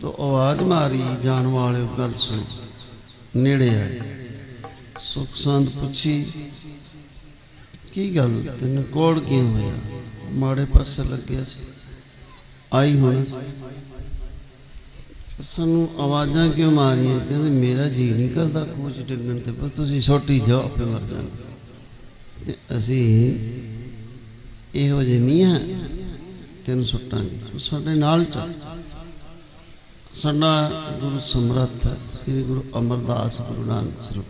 ਤੋ ਆਵਾਜ਼ ਮਾਰੀ ਜਾਣ ਵਾਲੇ ਗੱਲ ਸੁਣ। ਨੇੜੇ ਆਏ ਸੁਖ ਸੰਤ ਪੁੱਛੀ, ਕੀ ਗੱਲ? ਤੈਨੂੰ ਕੋੜ ਕਿਉਂ ਹੋਇਆ? ਮਾੜੇ ਪਾਸੇ ਲੱਗਿਆ ਸੀ। ਆਈ ਹੁਣ। ਸਾਨੂੰ ਆਵਾਜ਼ਾਂ ਕਿਉਂ ਮਾਰੀਆਂ? ਕਹਿੰਦੇ, ਮੇਰਾ ਜੀ ਨਹੀਂ ਕਰਦਾ ਖੂਚ ਡਿੱਗਣ ਤੇ, ਪਰ ਤੁਸੀਂ ਛੋਟੀ ਜਾਓ, ਆਪੇ ਮਰ ਜਾਣਾ। ਤੇ ਅਸੀਂ ਇਹੋ ਜਿਹੇ ਨਹੀਂ ਆ। ਤੈਨੂੰ ਸੁੱਟਾਂਗੇ। ਤੂੰ ਸਾਡੇ ਨਾਲ ਚੱਲ। ਸਾਡਾ ਗੁਰੂ ਸਮਰੱਥ ਹੈ, ਸ੍ਰੀ ਗੁਰੂ ਅਮਰਦਾਸ ਗੁਰੂ ਨਾਨਕ ਸਰੂਪ।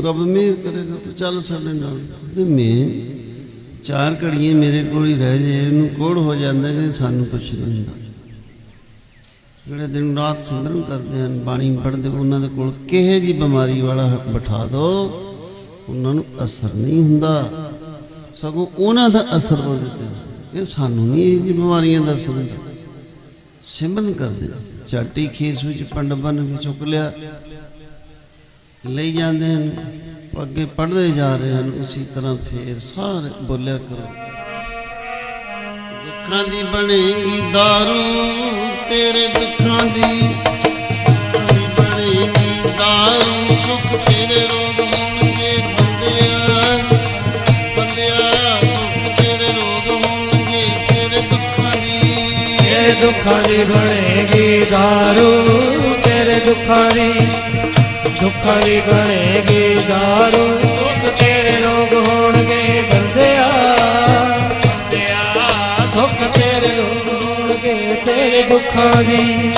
ਰੱਬ ਮਿਹਰ ਕਰੇਗਾ ਤੂੰ ਚੱਲ ਸਾਡੇ ਨਾਲ। ਤੇ ਮੈਂ ਚਾਰ ਘੜੀਆਂ ਮੇਰੇ ਕੋਲ ਹੀ ਰਹਿ ਜੇ, ਇਹਨੂੰ ਕੋੜ ਹੋ ਜਾਂਦੇ ਨੇ ਸਾਨੂੰ ਕੁਛ ਨਹੀਂ ਹੁੰਦਾ। ਜਿਹੜੇ ਦਿਨ ਰਾਤ ਸਿਮਰਨ ਕਰਦੇ ਹਨ, ਬਾਣੀ ਪੜ੍ਹਦੇ, ਉਹਨਾਂ ਦੇ ਕੋਲ ਕਿਹੇ ਜੀ ਬਿਮਾਰੀ ਵਾਲਾ ਬਿਠਾ ਦੋ, ਉਹਨਾਂ ਨੂੰ ਅਸਰ ਨਹੀਂ ਹੁੰਦਾ। ਸਗੋਂ ਉਹਨਾਂ ਦਾ ਅਸਰ ਵਧਦਾ ਇਹ ਸਾਨੂੰ ਨਹੀਂ ਇਹ ਜੀ ਬਿਮਾਰੀਆਂ ਦਾ ਅਸਰ ਹੁੰਦਾ। ਸਿਮਰਨ ਕਰਦੇ ਚਾਟੀ ਖੇਸ ਵਿੱਚ ਪੰਡ ਬਨ ਚੁੱਕ ਲਿਆ। ਲਈ ਜਾਂਦੇ ਹਨ। ਅੱਗੇ ਪੜਦੇ ਜਾ ਰਹੇ ਹਨ। ਉਸੇ ਤਰ੍ਹਾਂ ਫੇਰ ਸਾਰੇ ਬੋਲਿਆ ਕਰੋ। ਦੁੱਖਾਂ ਦੀ ਬਣੇਗੀ दारू ਤੇਰੇ ਤੇਰੇ ਦੁੱਖਾਂ ਦੀ ਬਣੇਗੀ ਦਾਰੂ, ਤੇਰੇ ਦੁੱਖਾਂ ਦੀ ਦੁੱਖਾਂ ਦੀ ਬਣੇਗੀ ਦਾਰੂ। ਦੁੱਖ ਤੇਰੇ ਰੋਗ ਹੋਣਗੇ ਬੰਦਿਆ ਬੰਦਿਆ ਸੁੱਖ ਤੇਰੇ ਰੋਗ ਹੋਣਗੇ, ਤੇਰੇ ਦੁੱਖਾਂ ਦੀ।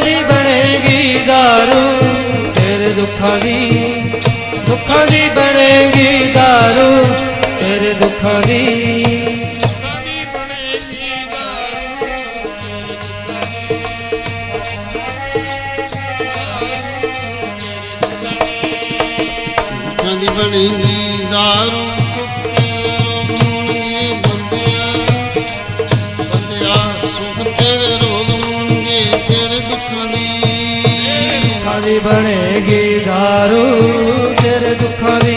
ਦੀ ਬਣੇਗੀ ਦਾਰੂ, ਤੇਰੇ ਦੁੱਖਾਂ ਦੀ ਦੁੱਖਾਂ ਦੀ ਬਣੇਗੀ ਦਾਰੂ, ਤੇਰੇ ਦੁੱਖਾਂ ਦੀ। ਦੁੱਖਾਂ ਦੀ ਬਣੇਗੀ ਦਾਰੂ ਦੀ ਬਣੇਗੀ ਦਾਰੂ, ਤੇਰੇ ਦੁੱਖਾਂ ਦੀ।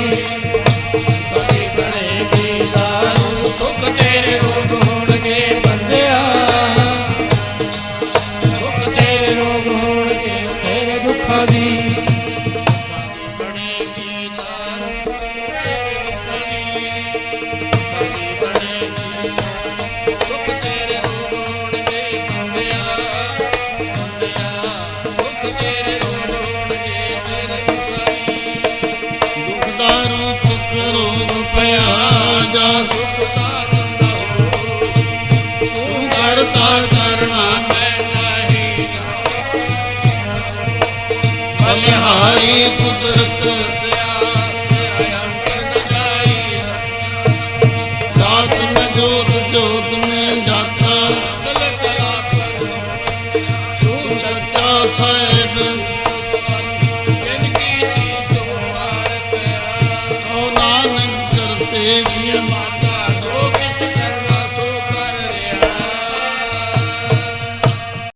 ਦੁੱਖਾਂ ਬਣੇਗੀ ਦਾਰੂ ਦੁੱਖ ਤੇਰੇ ਰੋਗ ਹੋਣਗੇ ਬੰਦਿਆ। ਦੁੱਖ ਤੇਰੇ ਰੋਗ ਹੋਣਗੇ ਤੇਰੇ ਦੁੱਖਾਂ ਦੀ। ਬਣੇਗੀ ਦਾਰੂ ਤੇਰੇ ਦੁੱਖਾਂ ਦੀ ਦੁੱਖਾਂ ਬਣੇਗੀ ਦੁੱਖ ਤੇਰੇ ਰੋਗ ਹੋਣਗੇ ਬੰਦਿਆ। ਦੁੱਖ મારી કુદરત